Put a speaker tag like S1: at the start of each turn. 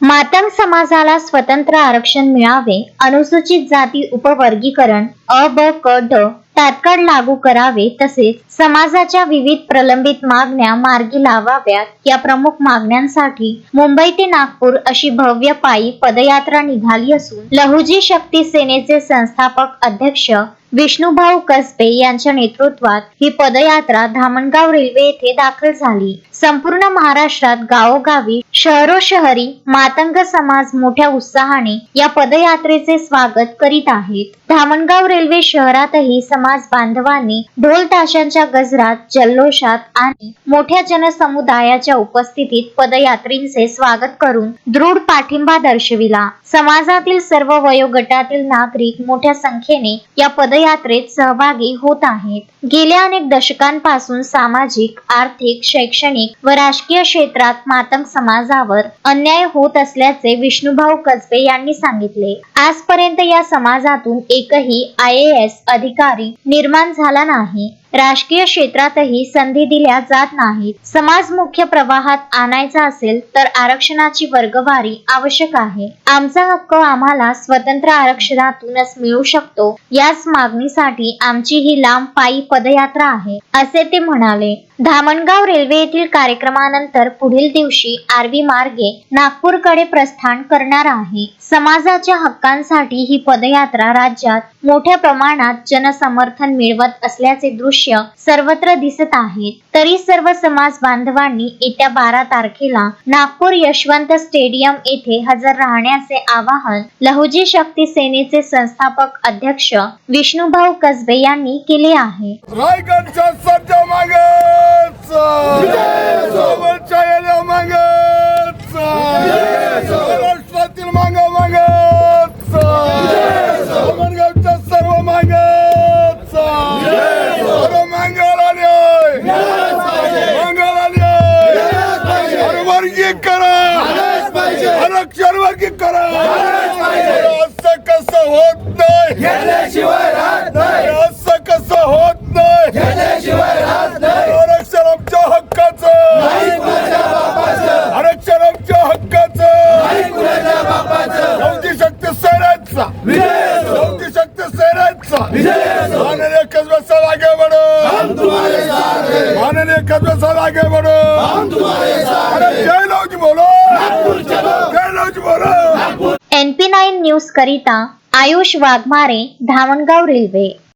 S1: मातंग समाजाला स्वतंत्र आरक्षण मिळावे अनुसूचित जाती उपवर्गीकरण अ ब क ड तात्काळ लागू करावे तसेच समाजाच्या विविध प्रलंबित मागण्या मार्गी लावाव्यात या प्रमुख मागण्यांसाठी मुंबई ते नागपूर अशी भव्य पायी पदयात्रा निघाली असून लहुजी शक्ती सेनेचे संस्थापक अध्यक्ष विष्णुभाऊ कसबे यांच्या नेतृत्वात ही पदयात्रा धामणगाव रेल्वे येथे दाखल झाली. संपूर्ण महाराष्ट्रात गावोगावी शहरोशहरी मातंग समाज मोठ्या उत्साहाने या पदयात्रेचे स्वागत करीत आहेत. धामणगाव रेल्वे शहरातही समाज बांधवांनी ढोल ताशांच्या गजरात जल्लोषात आणि मोठ्या जनसमुदायाच्या उपस्थितीत पदयात्रींचे स्वागत करून दृढ पाठिंबा दर्शविला. समाजातील सर्व वयोगटातील नागरिक मोठ्या संख्येने या यात्रेत सहभागी होत आहेत. गेल्या अनेक दशकांपासून सामाजिक आर्थिक शैक्षणिक व राजकीय क्षेत्रात मातंग समाजावर अन्याय होत असल्याचे विष्णुभाऊ कसबे यांनी सांगितले. आजपर्यंत या समाजातून एकही आय एस अधिकारी निर्माण झाला नाही. राजकीय क्षेत्रातही संधी दिल्या जात नाहीत. समाज मुख्य प्रवाहात आणायचा असेल तर आरक्षणाची वर्गवारी आवश्यक आहे. आमचा हक्क आम्हाला स्वतंत्र आरक्षणातूनच मिळू शकतो. याच मागणीसाठी आमची ही लांब पायी पदयात्रा आहे असे ते म्हणाले. धामणगाव रेल्वे येथील कार्यक्रमानंतर पुढील दिवशी आरवी मार्गे नागपूरकडे प्रस्थान करणार आहे. समाजाच्या हक्कांसाठी ही पदयात्रा राज्यात मोठ्या प्रमाणात जनसमर्थन मिळवत असल्याचे दृश्य सर्वत्र दिसत आहेत तरी सर्व समाज बांधवांनी येत्या बारा तारखेला नागपूर यशवंत स्टेडियम येथे हजर राहण्याचे आवाहन लहुजी शक्ती सेनेचे संस्थापक अध्यक्ष विष्णुभाऊ कसबे यांनी केले आहे.
S2: रायगडच्या सज्ज सर्व मागच होत नाही. असं कसं होत नाही? आरक्षण आमच्या हक्काचं. आरक्षण आमच्या हक्काचं. चौथी शक्ती सेनेचा. चौथी शक्ती सेनेचा. माननीय कसबे साहेब आगे बढ़ो माननीय कसबे साहेब आगे बढ़ो अरे जय लौजी बोलो जय लौजी बोलो.
S1: एन पी नाईन न्यूज करिता आयुष वाघमारे धावणगाव रेल्वे